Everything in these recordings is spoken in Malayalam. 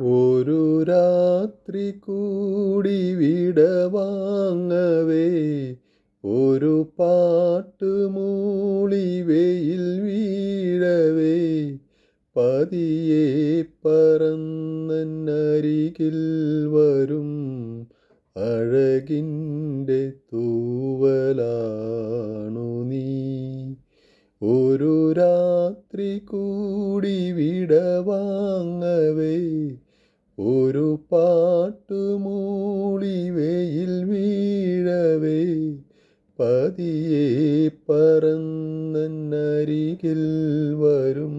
ഒരു രാത്രി കൂടി വിടവാങ്ങവേ ഒരു പാട്ട് മൂളി വെയിൽ വീഴവേ. പതിയെ പറന്നരികിൽ വരും അഴകിന്റെ തൂവലാണു നീ. ഒരു രാത്രി കൂടി വിടവാങ്ങവേ ഒരു പാട്ടു മൂളി വെയിൽ വീഴവേ പതിയെ പറന്നരികിൽ വരും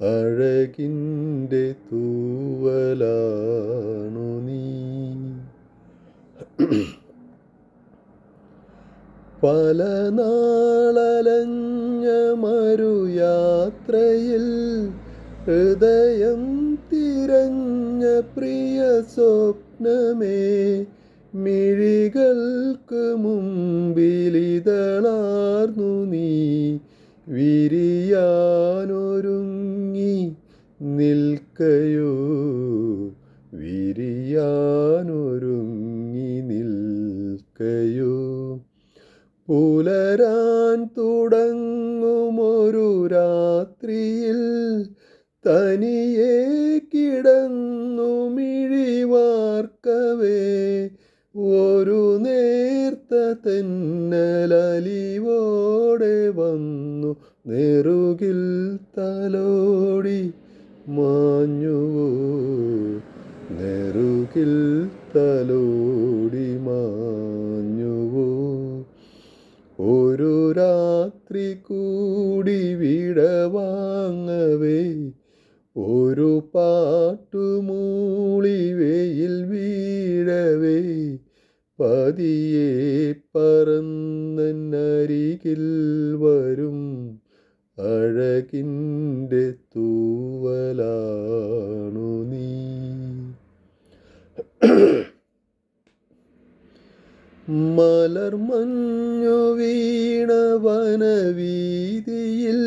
അഴകിന്റെ തൂവലാണു നീ. പല നാളലഞ്ഞ മരുയാത്രയിൽ ഹൃദയം തിരഞ്ഞ പ്രിയ സ്വപ്നമേ മിഴികൾക്ക് മുമ്പിലിതളാർന്നു നീ. വിരിയാനൊരുങ്ങി നിൽക്കയോ? വിരിയാനൊരുങ്ങി നിൽക്കയോ? പുലരാൻ തുടങ്ങുമൊരു രാത്രിയിൽ തനിയെ കിടന്നു മിഴിവാർക്കവേ. ഒരു നേർത്ത തെന്നലലിവോടെ വന്നു നെറുകിൽ തലോടി മാഞ്ഞു നെറുകിൽ തലോടി മാഞ്ഞുവോ. ഒരു രാത്രി കൂടി ഒരു പാട്ടു മൂളി വെയിൽ വീഴവേ. പതിയെ പറന്നരികിൽ വരും അഴകിന്റെ തൂവലാണു നീ. മലർമഞ്ഞു വീണ വനവീതിയിൽ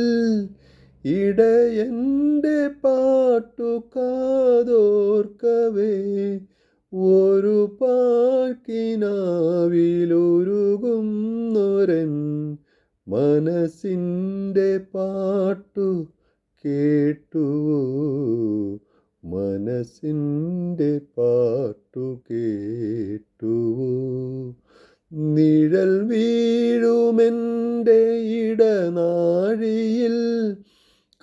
ഇടയന്റെ പാട്ടു കാതോർക്കവേ ഒരു പാക്കിനാവിലൊരുകുന്നൊരൻ മനസ്സിന്റെ പാട്ടു കേട്ടു മനസ്സിന്റെ പാട്ടു കേട്ടു നിഴൽ വീഴുമെന്റെ ഇടനാഴിയിൽ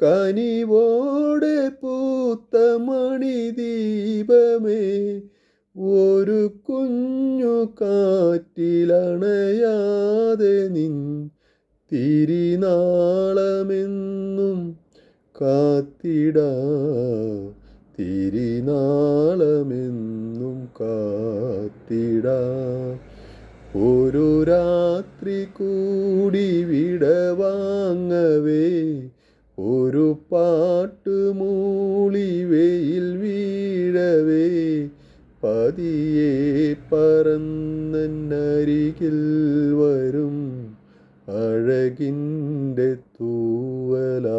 കനിവോടെ പൂത്ത മണിദീപമേ ഒരു കുഞ്ഞു കാറ്റിലണയാതെ നിൻ തിരിനാളമെന്നും കാത്തിടാ. തിരിനാളമെന്നും കാത്തിടാ. ഒരു രാത്രി കൂടി വിടവാങ്ങവേ ഒരു പാട്ട് മൂളി വെയിൽ വീഴവേ പതിയെ പറന്നരികിൽ വരും അഴകിന്റെ തൂവലാണു.